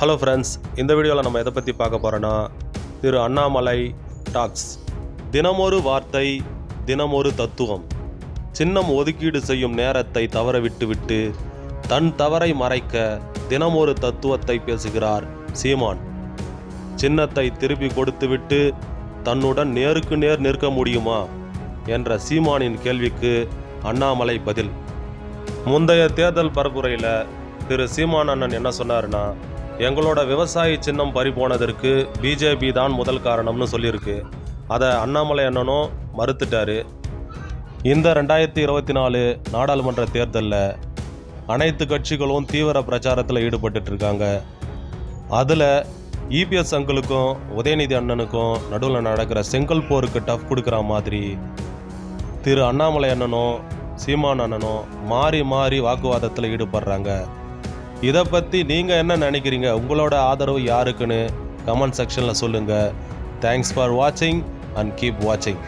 Hello friends இந்த வீடியோவில் நம்ம எதை பற்றி பார்க்க போகிறோன்னா திரு அண்ணாமலை டாக்ஸ் தினமொரு வார்த்தை தினமொரு தத்துவம். சின்னம் ஒதுக்கீடு செய்யும் நேரத்தை தவற விட்டுவிட்டு தன் தவறை மறைக்க தினமொரு தத்துவத்தை பேசுகிறார் சீமான். சின்னத்தை திருப்பி கொடுத்துவிட்டு தன்னுடன் நேருக்கு நேர் நிற்க முடியுமா? என்ற சீமானின் கேள்விக்கு அண்ணாமலை பதில். முந்தைய தேர்தல் பரப்புரையில் திரு சீமான் அண்ணன் என்ன சொன்னாருன்னா எங்களோட விவசாய சின்னம் பறிபோனதற்கு பிஜேபி தான் முதல் காரணம்னு சொல்லியிருக்கு. அதை அண்ணாமலை அண்ணனும் மறுத்துட்டாரு. இந்த ரெண்டாயிரத்தி இருபத்தி நாலு நாடாளுமன்ற தேர்தலில் அனைத்து கட்சிகளும் தீவிர பிரச்சாரத்தில் ஈடுபட்டுட்டு இருக்காங்க அதில் இபிஎஸ் அங்கிளுக்கும் உதயநிதி அண்ணனுக்கும் நடுவில் நடக்கிற செங்கல் போருக்கு டஃப் கொடுக்குற மாதிரி திரு அண்ணாமலை அண்ணனும் சீமான் அண்ணனும் மாறி மாறி வாக்குவாதத்தில் ஈடுபடுறாங்க. இதை பற்றி நீங்கள் என்ன நினைக்கிறீங்க? உங்களோட ஆதரவு யாருக்குன்னு கமெண்ட் செக்ஷனில் சொல்லுங்கள் தேங்க்ஸ் ஃபார் வாட்சிங் அண்ட் கீப் வாட்சிங்